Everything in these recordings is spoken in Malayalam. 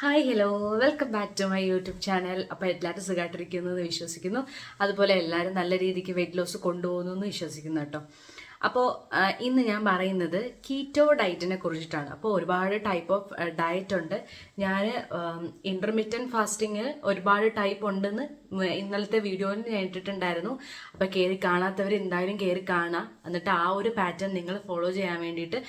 Hi hello welcome back to my YouTube channel അപ്പോൾ എല്ലാവരും സുഖമായിട്ടിരിക്കുന്നു എന്ന് വിശ്വസിക്കുന്നു. അതുപോലെ എല്ലാവരും നല്ല രീതിക്ക് വെയിറ്റ് ലോസ് കൊണ്ടുപോകുന്നു എന്ന് വിശ്വസിക്കുന്നു കേട്ടോ. അപ്പോൾ ഇന്ന് ഞാൻ പറയുന്നത് കീറ്റോ ഡയറ്റിനെ കുറിച്ചിട്ടാണ്. അപ്പോൾ ഒരുപാട് ടൈപ്പ് ഓഫ് ഡയറ്റ് ഉണ്ട്. ഞാൻ ഇന്റർമീറ്റൻ ഫാസ്റ്റിങ് ഒരുപാട് ടൈപ്പ് ഉണ്ടെന്ന് ഇന്നലത്തെ വീഡിയോയിൽ ഞാൻ ഇട്ടിട്ടുണ്ടായിരുന്നു. അപ്പോൾ കയറി കാണാത്തവർ എന്തായാലും കയറി കാണാം. എന്നിട്ട് ആ ഒരു പാറ്റേൺ നിങ്ങൾ ഫോളോ ചെയ്യാൻ വേണ്ടിയിട്ട്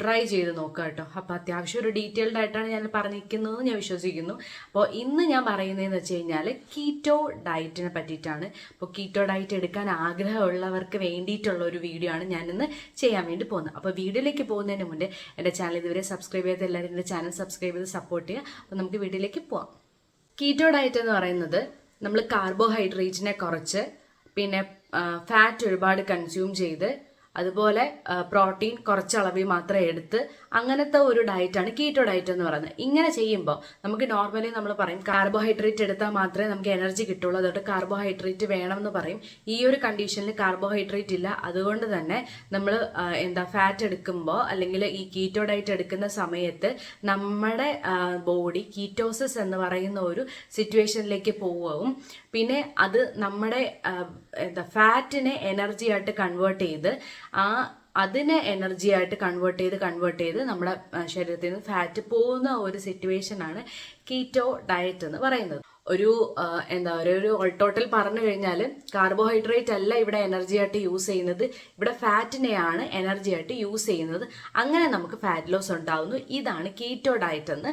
ട്രൈ ചെയ്ത് നോക്കുക കേട്ടോ. അപ്പോൾ അത്യാവശ്യം ഒരു ഡീറ്റെയിൽഡ് ആയിട്ടാണ് ഞാൻ പറഞ്ഞിരിക്കുന്നതെന്ന് ഞാൻ വിശ്വസിക്കുന്നു. അപ്പോൾ ഇന്ന് ഞാൻ പറയുന്നതെന്ന് വെച്ച് കഴിഞ്ഞാൽ കീറ്റോ ഡയറ്റിനെ പറ്റിയിട്ടാണ്. അപ്പോൾ കീറ്റോ ഡയറ്റ് എടുക്കാൻ ആഗ്രഹമുള്ളവർക്ക് വേണ്ടിയിട്ടുള്ള ഒരു വീഡിയോ ആണ് ഞാനിന്ന് ചെയ്യാൻ വേണ്ടി പോകുന്നത്. അപ്പോൾ വീഡിയോയിലേക്ക് പോകുന്നതിന് മുന്നേ എന്റെ ചാനൽ ഇതുവരെ സബ്സ്ക്രൈബ് ചെയ്ത എല്ലാവരും എന്റെ ചാനൽ സബ്സ്ക്രൈബ് ചെയ്ത് സപ്പോർട്ട് ചെയ്യുക. അപ്പോൾ നമുക്ക് വീഡിയോയിലേക്ക് പോവാം. കീറ്റോ ഡയറ്റ് എന്ന് പറയുന്നത് നമ്മൾ കാർബോഹൈഡ്രേറ്റിനെ കുറച്ച് പിന്നെ ഫാറ്റ് ഒരുപാട് കൺസ്യൂം ചെയ്ത് അതുപോലെ പ്രോട്ടീൻ കുറച്ച് അളവിൽ മാത്രം എടുത്ത് അങ്ങനത്തെ ഒരു ഡയറ്റാണ് കീറ്റോ ഡയറ്റ് എന്ന് പറയുന്നത്. ഇങ്ങനെ ചെയ്യുമ്പോൾ നമുക്ക് നോർമലി നമ്മൾ പറയും കാർബോഹൈഡ്രേറ്റ് എടുത്താൽ മാത്രമേ നമുക്ക് എനർജി കിട്ടുള്ളൂ. അതുകൊണ്ട് കാർബോഹൈഡ്രേറ്റ് വേണം എന്ന് പറയും. ഈ ഒരു കണ്ടീഷനിൽ കാർബോഹൈഡ്രേറ്റ് ഇല്ല. അതുകൊണ്ട് തന്നെ നമ്മൾ എന്താ ഫാറ്റ് എടുക്കുമ്പോൾ അല്ലെങ്കിൽ ഈ കീറ്റോ ഡയറ്റ് എടുക്കുന്ന സമയത്ത് നമ്മുടെ ബോഡി കീറ്റോസിസ് എന്ന് പറയുന്ന ഒരു സിറ്റുവേഷനിലേക്ക് പോവും. പിന്നെ അത് നമ്മുടെ എന്താ ഫാറ്റിനെ എനർജി ആയിട്ട് കൺവേർട്ട് ചെയ്ത് ആ അതിനെ എനർജി ആയിട്ട് കൺവേർട്ട് ചെയ്ത് കൺവേർട്ട് ചെയ്ത് നമ്മുടെ ശരീരത്തിൽ നിന്ന് ഫാറ്റ് പോകുന്ന ഒരു സിറ്റുവേഷനാണ് കീറ്റോ ഡയറ്റ് എന്ന് പറയുന്നത്. ഒരു എന്താ പറയുക ഒരു ടോട്ടൽ പറഞ്ഞു കഴിഞ്ഞാൽ കാർബോഹൈഡ്രേറ്റ് അല്ല ഇവിടെ എനർജി ആയിട്ട് യൂസ് ചെയ്യുന്നത്. ഇവിടെ ഫാറ്റിനെയാണ് എനർജി ആയിട്ട് യൂസ് ചെയ്യുന്നത്. അങ്ങനെ നമുക്ക് ഫാറ്റ് ലോസ് ഉണ്ടാവുന്നു. ഇതാണ് കീറ്റോ ഡയറ്റ് എന്ന്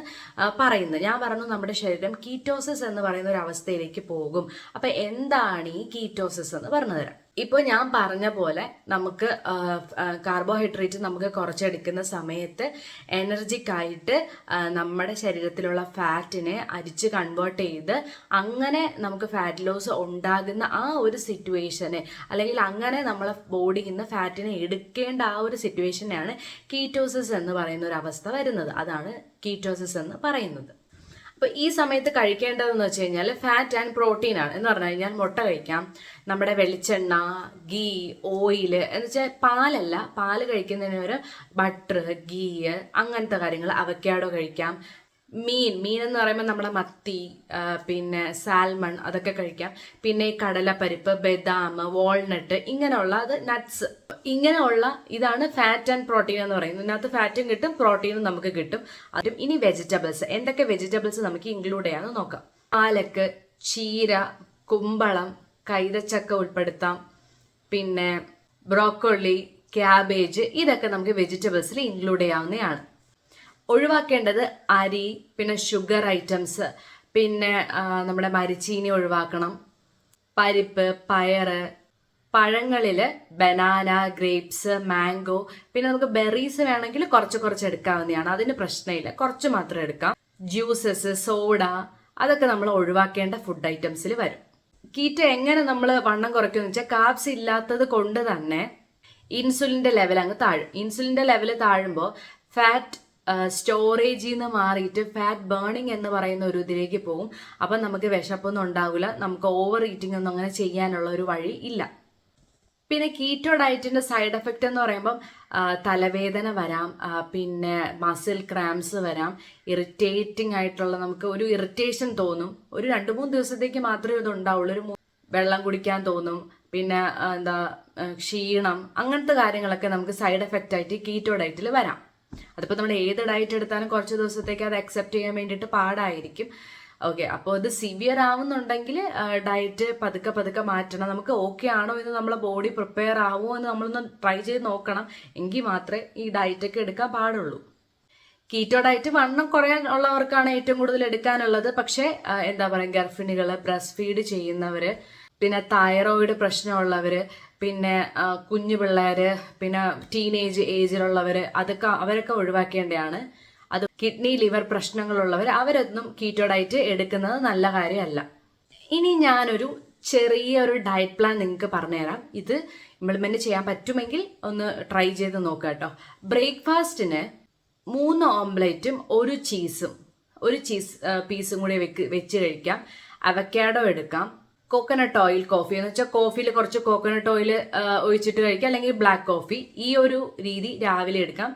പറയുന്നത്. ഞാൻ പറഞ്ഞു നമ്മുടെ ശരീരം കീറ്റോസിസ് എന്ന് പറയുന്ന ഒരു അവസ്ഥയിലേക്ക് പോകും. അപ്പം എന്താണ് ഈ കീറ്റോസിസ് എന്ന് പറഞ്ഞു തരാം. ഇപ്പോൾ ഞാൻ പറഞ്ഞ പോലെ നമുക്ക് കാർബോഹൈഡ്രേറ്റ് നമുക്ക് കുറച്ചെടുക്കുന്ന സമയത്ത് എനർജിക്കായിട്ട് നമ്മുടെ ശരീരത്തിലുള്ള ഫാറ്റിനെ അരിച്ച് കൺവേർട്ട് ചെയ്ത് അങ്ങനെ നമുക്ക് ഫാറ്റ് ലോസ് ഉണ്ടാകുന്ന ആ ഒരു സിറ്റുവേഷന് അല്ലെങ്കിൽ അങ്ങനെ നമ്മളെ ബോഡിയിൽ നിന്ന് ഫാറ്റിനെ എടുക്കേണ്ട ആ ഒരു സിറ്റുവേഷനാണ് കീറ്റോസിസ് എന്ന് പറയുന്ന ഒരു അവസ്ഥ വരുന്നത്. അതാണ് കീറ്റോസിസ് എന്ന് പറയുന്നത്. അപ്പൊ ഈ സമയത്ത് കഴിക്കേണ്ടതെന്ന് വെച്ച് കഴിഞ്ഞാൽ ഫാറ്റ് ആൻഡ് പ്രോട്ടീൻ ആണ്. എന്ന് പറഞ്ഞു കഴിഞ്ഞാൽ മുട്ട കഴിക്കാം. നമ്മുടെ വെളിച്ചെണ്ണ ഗീ ഓയിൽ എന്ന് വെച്ചാൽ പാലല്ല. പാൽ കഴിക്കുന്നതിന് ഒരു ബട്ടർ ഗീ അങ്ങനത്തെ കാര്യങ്ങൾ അവക്കാഡോ കഴിക്കാം. മീൻ മീൻ എന്ന് പറയുമ്പോൾ നമ്മുടെ മത്തി പിന്നെ സാൽമൺ അതൊക്കെ കഴിക്കാം. പിന്നെ കടലപ്പരിപ്പ് ബദാം വാൾനട്ട് ഇങ്ങനെയുള്ള അത് നട്ട്സ് ഇങ്ങനെയുള്ള ഇതാണ് ഫാറ്റ് ആൻഡ് പ്രോട്ടീൻ എന്ന് പറയുന്നത്. ഇതിനകത്ത് ഫാറ്റും കിട്ടും പ്രോട്ടീനും നമുക്ക് കിട്ടും. അതും ഇനി വെജിറ്റബിൾസ് എന്തൊക്കെ വെജിറ്റബിൾസ് നമുക്ക് ഇൻക്ലൂഡ് ചെയ്യാമെന്ന് നോക്കാം. പാലക്ക് ചീര കുമ്പളം കൈതച്ചക്ക ഉൾപ്പെടുത്താം. പിന്നെ ബ്രോക്കോളി ക്യാബേജ് ഇതൊക്കെ നമുക്ക് വെജിറ്റബിൾസിൽ ഇൻക്ലൂഡ് ചെയ്യാവുന്നതാണ്. ഒഴിവാക്കേണ്ടത് അരി പിന്നെ ഷുഗർ ഐറ്റംസ് പിന്നെ നമ്മുടെ മരിച്ചീനി ഒഴിവാക്കണം. പരിപ്പ് പയറ് പഴങ്ങളിൽ ബനാന ഗ്രേപ്സ് മാംഗോ പിന്നെ നമുക്ക് ബെറീസ് വേണമെങ്കിൽ കുറച്ച് കുറച്ച് എടുക്കാവുന്നതാണ്. അതിന് പ്രശ്നമില്ല. കുറച്ച് മാത്രം എടുക്കാം. ജ്യൂസസ് സോഡ അതൊക്കെ നമ്മൾ ഒഴിവാക്കേണ്ട ഫുഡ് ഐറ്റംസിൽ വരും. കീറ്റ എങ്ങനെ നമ്മൾ വണ്ണം കുറയ്ക്കുമെന്ന് വെച്ചാൽ കാപ്സ് ഇല്ലാത്തത് കൊണ്ട് തന്നെ ഇൻസുലിന്റെ ലെവൽ അങ്ങ് താഴും. ഇൻസുലിന്റെ ലെവൽ താഴുമ്പോൾ ഫാറ്റ് സ്റ്റോറേജിൽ നിന്ന് മാറിയിട്ട് ഫാറ്റ് ബേണിംഗ് എന്ന് പറയുന്ന ഒരു ഇതിലേക്ക് പോകും അപ്പം നമുക്ക് വിശപ്പൊന്നും ഉണ്ടാവില്ല നമുക്ക് ഓവർ ഈറ്റിംഗ് ഒന്നും അങ്ങനെ ചെയ്യാനുള്ള ഒരു വഴി ഇല്ല. പിന്നെ കീറ്റോ ഡയറ്റിന്റെ സൈഡ് എഫക്റ്റ് എന്ന് പറയുമ്പം തലവേദന വരാം പിന്നെ മസിൽ ക്രാംസ് വരാം. ഇറിറ്റേറ്റിംഗ് ആയിട്ടുള്ള നമുക്ക് ഒരു ഇറിറ്റേഷൻ തോന്നും. ഒരു രണ്ട് മൂന്ന് ദിവസത്തേക്ക് മാത്രമേ ഇത് ഉണ്ടാവുള്ളൂ. ഒരു വെള്ളം കുടിക്കാൻ തോന്നും. പിന്നെ എന്താ ക്ഷീണം അങ്ങനത്തെ കാര്യങ്ങളൊക്കെ നമുക്ക് സൈഡ് എഫക്റ്റ് ആയിട്ട് കീറ്റോ ഡയറ്റിൽ വരാം. അതിപ്പോൾ നമ്മൾ ഏത് ഡയറ്റ് എടുത്താലും കുറച്ച് ദിവസത്തേക്ക് അത് അക്സെപ്റ്റ് ചെയ്യാൻ വേണ്ടിയിട്ട് പാടായിരിക്കും. ഓക്കെ അപ്പോൾ ഇത് സിവിയർ ആവുന്നുണ്ടെങ്കിൽ ഡയറ്റ് പതുക്കെ പതുക്കെ മാറ്റണം. നമുക്ക് ഓക്കെ ആണോ എന്ന് നമ്മളെ ബോഡി പ്രിപ്പയർ ആവുമോ എന്ന് നമ്മളൊന്ന് ട്രൈ ചെയ്ത് നോക്കണം. എങ്കിൽ മാത്രമേ ഈ ഡയറ്റൊക്കെ എടുക്കാൻ പാടുള്ളൂ. കീറ്റോ ഡയറ്റ് വണ്ണം കുറയാൻ ഉള്ളവർക്കാണ് ഏറ്റവും കൂടുതൽ എടുക്കാനുള്ളത്. പക്ഷേ എന്താ പറയുക ഗർഭിണികൾ ബ്രസ്റ്റ് ഫീഡ് ചെയ്യുന്നവർ പിന്നെ തൈറോയിഡ് പ്രശ്നമുള്ളവർ പിന്നെ കുഞ്ഞു പിള്ളേർ പിന്നെ ടീനേജ് ഏജിലുള്ളവർ അതൊക്കെ അവരൊക്കെ ഒഴിവാക്കേണ്ടതാണ് അത് കിഡ്നി ലിവർ പ്രശ്നങ്ങളുള്ളവർ അവരൊന്നും കീറ്റോ ഡയറ്റ് എടുക്കുന്നത് നല്ല കാര്യമല്ല. ഇനി ഞാനൊരു ചെറിയ ഒരു ഡയറ്റ് പ്ലാൻ നിങ്ങൾക്ക് പറഞ്ഞുതരാം. ഇത് ഇംപ്ലിമെന്റ് ചെയ്യാൻ പറ്റുമെങ്കിൽ ഒന്ന് ട്രൈ ചെയ്ത് നോക്കുക കേട്ടോ. ബ്രേക്ക്ഫാസ്റ്റിന് മൂന്ന് ഓംപ്ലേറ്റും ഒരു ചീസും ഒരു ചീസ് പീസും കൂടി വെക്ക് വെച്ച് കഴിക്കാം. അവക്കാഡോ എടുക്കാം. കോക്കനട്ട് ഓയിൽ കോഫി എന്ന് വെച്ചാൽ കോഫിയിൽ കുറച്ച് കോക്കനട്ട് ഓയിൽ ഒഴിച്ചിട്ട് കഴിക്കുക. അല്ലെങ്കിൽ ബ്ലാക്ക് കോഫി ഈ ഒരു രീതി രാവിലെ എടുക്കാം.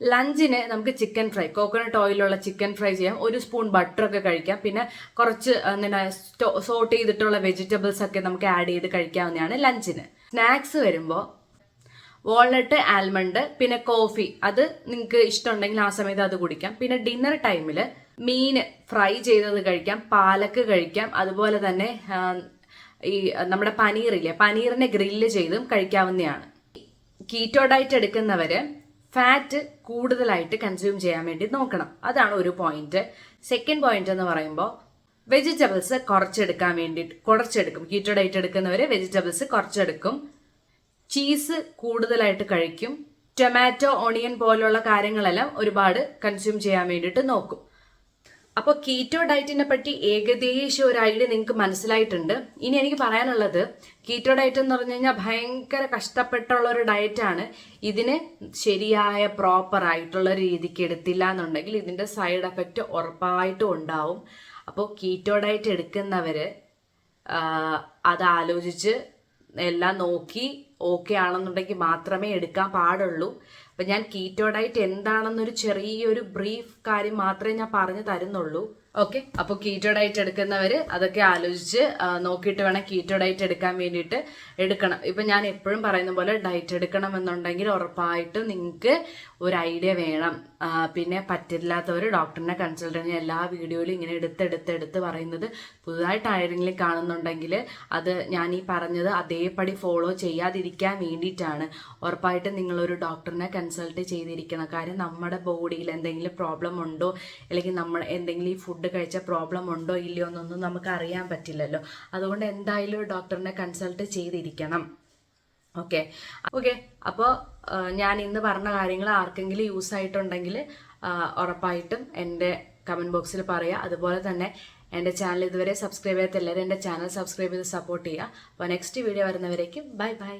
ലഞ്ചിന് നമുക്ക് ചിക്കൻ ഫ്രൈ കോക്കനട്ട് ഓയിലുള്ള ചിക്കൻ ഫ്രൈ ചെയ്യാം. ഒരു സ്പൂൺ ബട്ടറൊക്കെ കഴിക്കാം. പിന്നെ കുറച്ച് എന്തിനാ സോട്ട് ചെയ്തിട്ടുള്ള വെജിറ്റബിൾസ് ഒക്കെ നമുക്ക് ആഡ് ചെയ്ത് കഴിക്കാവുന്നതാണ് ലഞ്ചിന് സ്നാക്സ് വരുമ്പോൾ വാൾനട്ട് ആൽമണ്ട് പിന്നെ കോഫി അത് നിങ്ങൾക്ക് ഇഷ്ടമുണ്ടെങ്കിൽ ആ സമയത്ത് അത് കുടിക്കാം. പിന്നെ ഡിന്നർ ടൈമിൽ മീൻ ഫ്രൈ ചെയ്തത് കഴിക്കാം പാലക്ക് കഴിക്കാം അതുപോലെ തന്നെ ഈ നമ്മുടെ പനീറില്ലേ പനീറിനെ ഗ്രില്ല് ചെയ്തും കഴിക്കാവുന്നതാണ്. കീറ്റോ ഡയറ്റ് എടുക്കുന്നവര് ഫാറ്റ് കൂടുതലായിട്ട് കൺസ്യൂം ചെയ്യാൻ വേണ്ടി നോക്കണം. അതാണ് ഒരു പോയിന്റ്. സെക്കൻഡ് പോയിന്റ് എന്ന് പറയുമ്പോൾ വെജിറ്റബിൾസ് കുറച്ചെടുക്കാൻ വേണ്ടിയിട്ട് കുറച്ചെടുക്കും. കീറ്റോ ഡയറ്റ് എടുക്കുന്നവര് വെജിറ്റബിൾസ് കുറച്ചെടുക്കും. ചീസ് കൂടുതലായിട്ട് കഴിക്കും. ടൊമാറ്റോ ഓണിയൻ പോലുള്ള കാര്യങ്ങളെല്ലാം ഒരുപാട് കൺസ്യൂം ചെയ്യാൻ വേണ്ടിയിട്ട് നോക്കും. അപ്പോൾ കീറ്റോ ഡയറ്റിനെ പറ്റി ഏകദേശം ഒരു ഐഡിയ നിങ്ങൾക്ക് മനസ്സിലായിട്ടുണ്ട്. ഇനി എനിക്ക് പറയാനുള്ളത് കീറ്റോ ഡയറ്റ് എന്ന് പറഞ്ഞു കഴിഞ്ഞാൽ ഭയങ്കര കഷ്ടപ്പെട്ടുള്ള ഒരു ഡയറ്റാണ് ഇതിന് ശരിയായ പ്രോപ്പർ ആയിട്ടുള്ള രീതിക്ക് എടുത്തില്ല എന്നുണ്ടെങ്കിൽ ഇതിന്റെ സൈഡ് എഫക്റ്റ് ഉറപ്പായിട്ടും ഉണ്ടാവും. അപ്പോൾ കീറ്റോ ഡയറ്റ് എടുക്കുന്നവർ അത് ആലോചിച്ച് എല്ലാം നോക്കി ഓക്കെ ആണെന്നുണ്ടെങ്കിൽ മാത്രമേ എടുക്കാൻ പാടുള്ളൂ. അപ്പം ഞാൻ കീറ്റോ ഡയറ്റ് എന്താണെന്നൊരു ചെറിയൊരു ബ്രീഫ് കാര്യം മാത്രമേ ഞാൻ പറഞ്ഞു തരുന്നുള്ളൂ. ഓക്കെ അപ്പോൾ കീറ്റോ ഡയറ്റ് എടുക്കുന്നവർ അതൊക്കെ ആലോചിച്ച് നോക്കിയിട്ട് വേണം കീറ്റോ ഡയറ്റ് എടുക്കാൻ വേണ്ടിയിട്ട് എടുക്കണം. ഇപ്പം ഞാൻ എപ്പോഴും പറയുന്ന പോലെ ഡയറ്റ് എടുക്കണം എന്നുണ്ടെങ്കിൽ ഉറപ്പായിട്ടും നിങ്ങൾക്ക് ഒരു ഐഡിയ വേണം. പിന്നെ പറ്റില്ലാത്തവർ ഡോക്ടറിനെ കൺസൾട്ട് ചെയ്യുന്ന എല്ലാ വീഡിയോയിലും ഇങ്ങനെ എടുത്തെടുത്ത് എടുത്ത് പറയുന്നത് പുതുതായിട്ട് ആരെങ്കിലും കാണുന്നുണ്ടെങ്കിൽ അത് ഞാൻ ഈ പറഞ്ഞത് അതേപടി ഫോളോ ചെയ്യാതിരിക്കാൻ വേണ്ടിയിട്ടാണ്. ഉറപ്പായിട്ടും നിങ്ങളൊരു ഡോക്ടറിനെ കൺസൾട്ട് ചെയ്തിരിക്കണം കാര്യം നമ്മുടെ ബോഡിയിൽ എന്തെങ്കിലും പ്രോബ്ലം ഉണ്ടോ? അല്ലെങ്കിൽ നമ്മൾ എന്തെങ്കിലും ഈ ഫുഡ് കഴിച്ച പ്രോബ്ലം ഉണ്ടോ? ഇല്ലയോ എന്നൊന്നും നമുക്ക് അറിയാൻ പറ്റില്ലല്ലോ. അതുകൊണ്ട് എന്തായാലും ഡോക്ടറിനെ കൺസൾട്ട് ചെയ്തിരിക്കണം. ഓക്കെ ഓക്കെ അപ്പോൾ ഞാൻ ഇന്ന് പറഞ്ഞ കാര്യങ്ങൾ ആർക്കെങ്കിലും യൂസ് ആയിട്ടുണ്ടെങ്കിൽ ഉറപ്പായിട്ടും എന്റെ കമന്റ് ബോക്സിൽ പറയുക അതുപോലെ തന്നെ എന്റെ ചാനൽ ഇതുവരെ സബ്സ്ക്രൈബ് ചെയ്യാത്ത എല്ലാവരും എന്റെ ചാനൽ സബ്സ്ക്രൈബ് ചെയ്ത് സപ്പോർട്ട് ചെയ്യുക. അപ്പോൾ നെക്സ്റ്റ് വീഡിയോ വരുന്നവരേക്കും ബൈ ബൈ